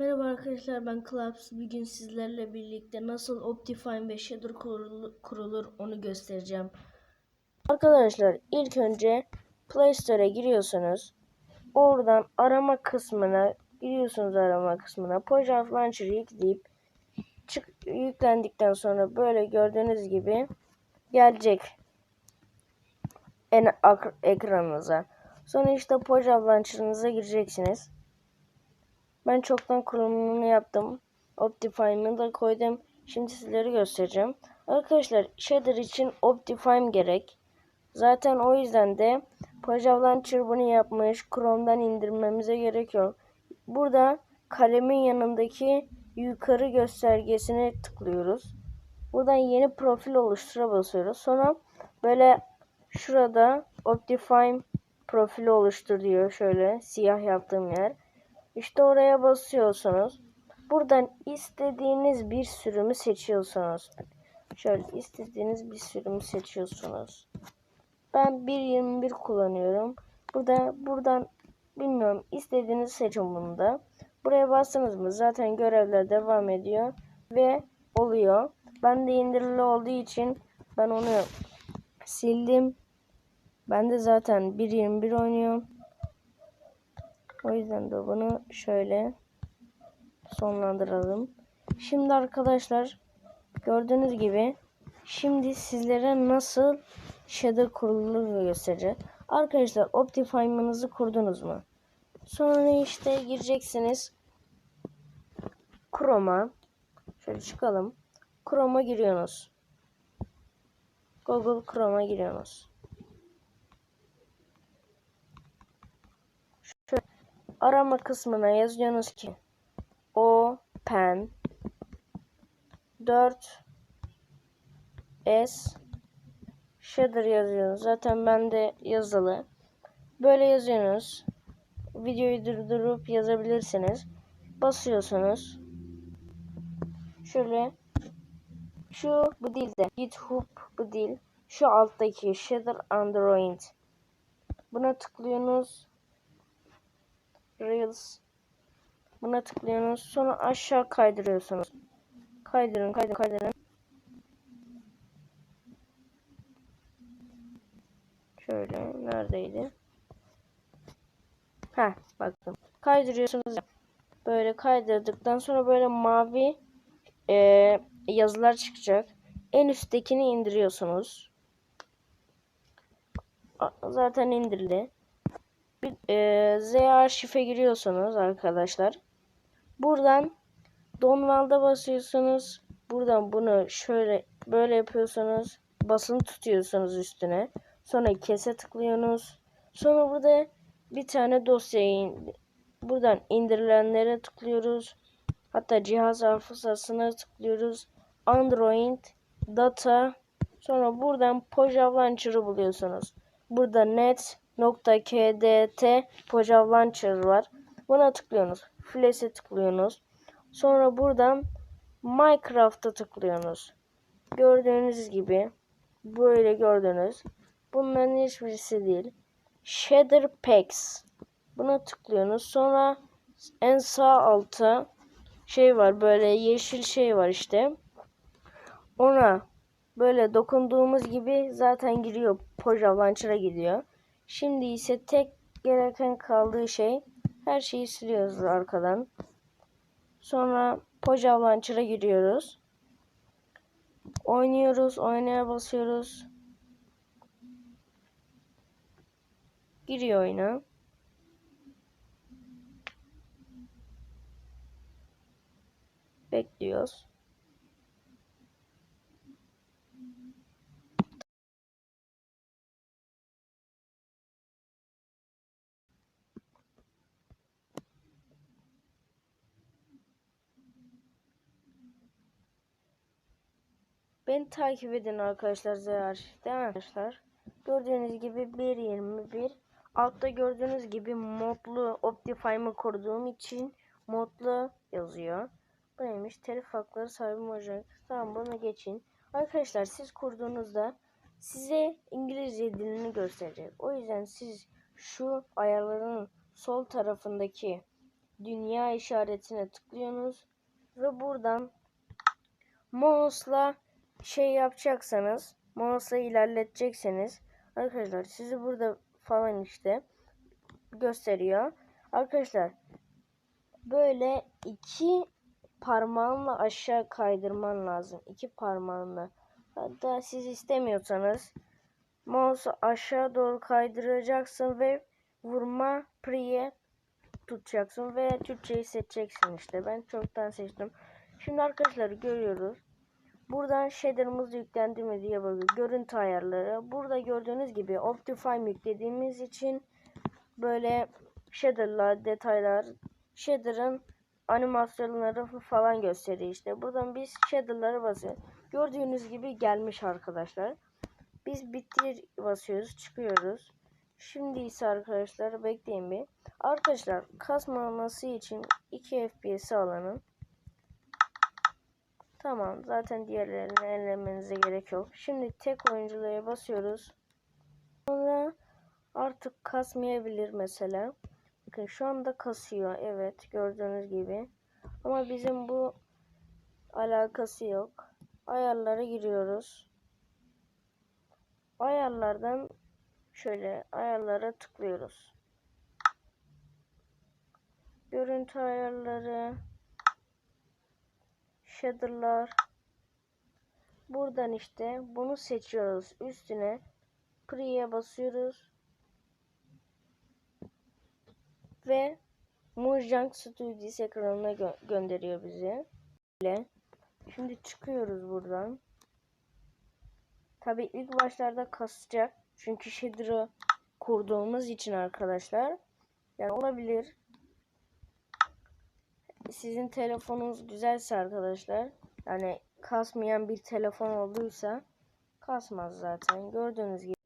Merhaba arkadaşlar ben Klaps. Bugün sizlerle birlikte nasıl Optifine ve Shader kurulur, onu göstereceğim. Arkadaşlar ilk önce Play Store'a giriyorsunuz. Oradan arama kısmına giriyorsunuz arama kısmına. Pojaf Launcher'ı yükleyip çık, yüklendikten sonra böyle gördüğünüz gibi gelecek en ekranınıza. Sonra işte Pojaf Launcher'ınıza gireceksiniz. Ben çoktan kurulumunu yaptım. Optifine'ı da koydum. Şimdi sizlere göstereceğim. Arkadaşlar shader için Optifine gerek. Zaten o yüzden de Pajab Launcher bunu yapmış. Chrome'dan indirmemize gerek yok. Burada kalemin yanındaki yukarı göstergesine tıklıyoruz. Buradan yeni profil oluştura basıyoruz. Sonra böyle şurada Optifine profili oluştur diyor. Şöyle siyah yaptığım yer. İşte oraya basıyorsunuz. Buradan istediğiniz bir sürümü seçiyorsunuz. Şöyle istediğiniz bir sürümü seçiyorsunuz. Ben 1.21 kullanıyorum. Burada buradan bilmiyorum istediğiniz seçin bunu da. Buraya bastınız mı zaten görevler devam ediyor ve oluyor. Ben de indirili olduğu için ben onu sildim. Ben de zaten 1.21 oynuyorum. O yüzden de bunu şöyle sonlandıralım. Şimdi arkadaşlar gördüğünüz gibi şimdi sizlere nasıl shader kurulur göstereceğim. Arkadaşlar Optifine'ınızı kurdunuz mu? Sonra işte gireceksiniz Chrome'a. Şöyle çıkalım. Chrome'a giriyorsunuz. Google Chrome'a giriyorsunuz. Arama kısmına yazıyorsunuz ki Open 4 S Shader yazıyorsunuz. Zaten bende yazılı. Böyle yazıyorsunuz. Videoyu durdurup yazabilirsiniz. Basıyorsunuz. Şöyle şu bu dilde GitHub bu dil. Şu alttaki Shader Android. Buna tıklıyorsunuz. Reels. Buna tıklıyorsunuz. Sonra aşağı kaydırıyorsunuz. Kaydırın, kaydırın, kaydırın. Şöyle neredeydi? Ha, baktım. Kaydırıyorsunuz. Böyle kaydırdıktan sonra böyle mavi e, yazılar çıkacak. En üsttekini indiriyorsunuz. Zaten indirildi bir e, Z arşife giriyorsunuz arkadaşlar. Buradan Donvalda basıyorsunuz. Buradan bunu şöyle böyle yapıyorsunuz. Basın tutuyorsunuz üstüne. Sonra kese tıklıyorsunuz. Sonra burada bir tane dosyayı buradan indirilenlere tıklıyoruz. Hatta cihaz hafızasına tıklıyoruz. Android, data. Sonra buradan Pojave Launcher'ı buluyorsunuz. Burada net .kdt Pojave Launcher var. Buna tıklıyorsunuz. Flash'e tıklıyorsunuz. Sonra buradan Minecraft'a tıklıyorsunuz. Gördüğünüz gibi böyle gördünüz. Bunların hiçbirisi değil. Shader Packs. Buna tıklıyorsunuz. Sonra en sağ altta şey var böyle yeşil şey var işte. Ona böyle dokunduğumuz gibi zaten giriyor. Pojave Launcher'a gidiyor. Şimdi ise tek gereken kaldığı şey her şeyi siliyoruz arkadan. Sonra Pojave Launcher'a giriyoruz. Oynuyoruz. Oynaya basıyoruz. Giriyor oyuna. Bekliyoruz. Beni takip edin arkadaşlar Zehar. Değil mi arkadaşlar? Gördüğünüz gibi 1.21 Altta gördüğünüz gibi modlu Optifine'ı kurduğum için modlu yazıyor. Bu neymiş? Telif hakları sahibi olacak. Tamam bunu geçin. Arkadaşlar siz kurduğunuzda size İngilizce dilini gösterecek. O yüzden siz şu ayarların sol tarafındaki dünya işaretine tıklıyorsunuz ve buradan mouse'la şey yapacaksanız mouse'la ilerletecekseniz arkadaşlar sizi burada falan işte gösteriyor. Arkadaşlar böyle iki parmağınla aşağı kaydırman lazım. İki parmağınla. Hatta siz istemiyorsanız mouse'u aşağı doğru kaydıracaksın ve vurma priye tutacaksın ve Türkçeyi seçeceksin işte. Ben çoktan seçtim. Şimdi arkadaşlar görüyoruz. Buradan shader'ımız yüklendi mi diye bakıyoruz. Görüntü ayarları. Burada gördüğünüz gibi Optifine yüklediğimiz için böyle shader'lar, detaylar, shader'ın animasyonları falan gösteriyor işte. Buradan biz shader'ları basıyoruz. Gördüğünüz gibi gelmiş arkadaşlar. Biz bitir basıyoruz, çıkıyoruz. Şimdi ise arkadaşlar bekleyin bir. Arkadaşlar kasmaması için 2 FPS alanın. Tamam zaten diğerlerini ellemenize gerek yok. Şimdi tek oyunculara basıyoruz. Sonra artık kasmayabilir mesela. Bakın şu anda kasıyor. Evet gördüğünüz gibi. Ama bizim bu alakası yok. Ayarlara giriyoruz. Ayarlardan şöyle ayarlara tıklıyoruz. Görüntü ayarları shader'lar buradan işte bunu seçiyoruz. Üstüne pre'ye basıyoruz. Ve Mojang Studios ekranına gö gönderiyor bizi. Böyle. Şimdi çıkıyoruz buradan. Tabi ilk başlarda kasacak. Çünkü shader'ı kurduğumuz için arkadaşlar. Yani olabilir. Sizin telefonunuz güzelse arkadaşlar. Yani kasmayan bir telefon olduysa kasmaz zaten. Gördüğünüz gibi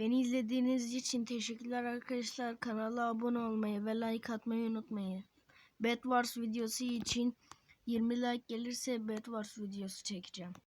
Beni izlediğiniz için teşekkürler arkadaşlar. Kanala abone olmayı ve like atmayı unutmayın. Bed Wars videosu için 20 like gelirse Bed Wars videosu çekeceğim.